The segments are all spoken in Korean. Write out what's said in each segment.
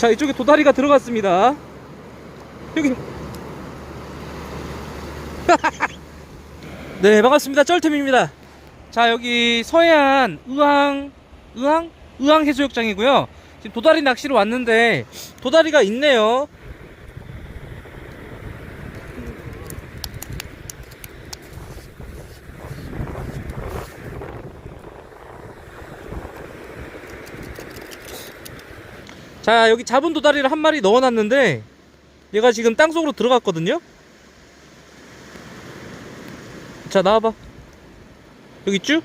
자 이쪽에 도다리가 들어갔습니다. 여기. 네 반갑습니다. 쩔템입니다. 자 여기 서해안 의왕 의왕? 의왕 해수욕장이고요. 지금 도다리 낚시로 왔는데 도다리가 있네요 자 여기 잡은 도다리를 한 마리 넣어놨는데 얘가 지금 땅속으로 들어갔거든요? 자 나와봐. 여기 있죠?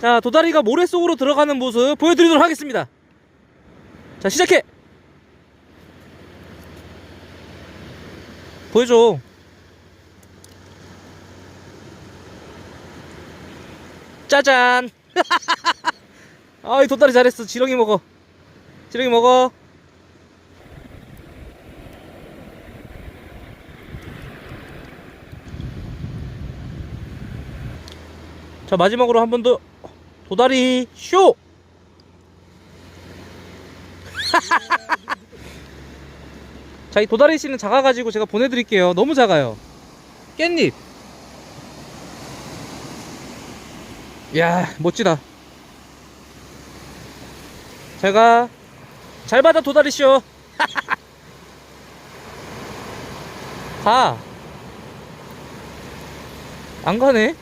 자 도다리가 모래 속으로 들어가는 모습 보여드리도록 하겠습니다. 자 시작해! 보여줘 짜잔. 아이 도다리 잘했어. 지렁이 먹어. 지렁이 먹어. 자 마지막으로 한 번 더. 도다리 쇼! 자 이 도다리 씨는 작아가지고 제가 보내드릴게요. 너무 작아요. 깻잎 이 야 멋지다 제가 잘 받아 도다리 쇼 가. 안 가네.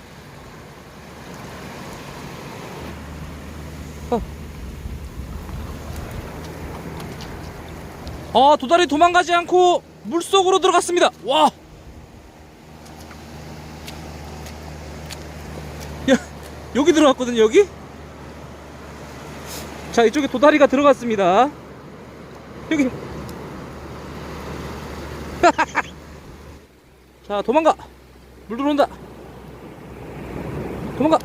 어. 아, 도다리 도망가지 않고 물속으로 들어갔습니다. 와. 여기 들어갔거든요, 여기? 자, 이쪽에 도다리가 들어갔습니다. 여기. 자, 도망가. 물 들어온다. 도망가.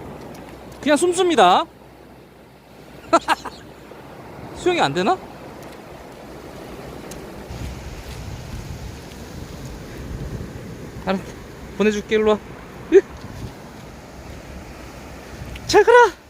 그냥 숨습니다. 수영이 안 되나? 알았다. 보내줄게, 일로 와. 으. 잘 가라.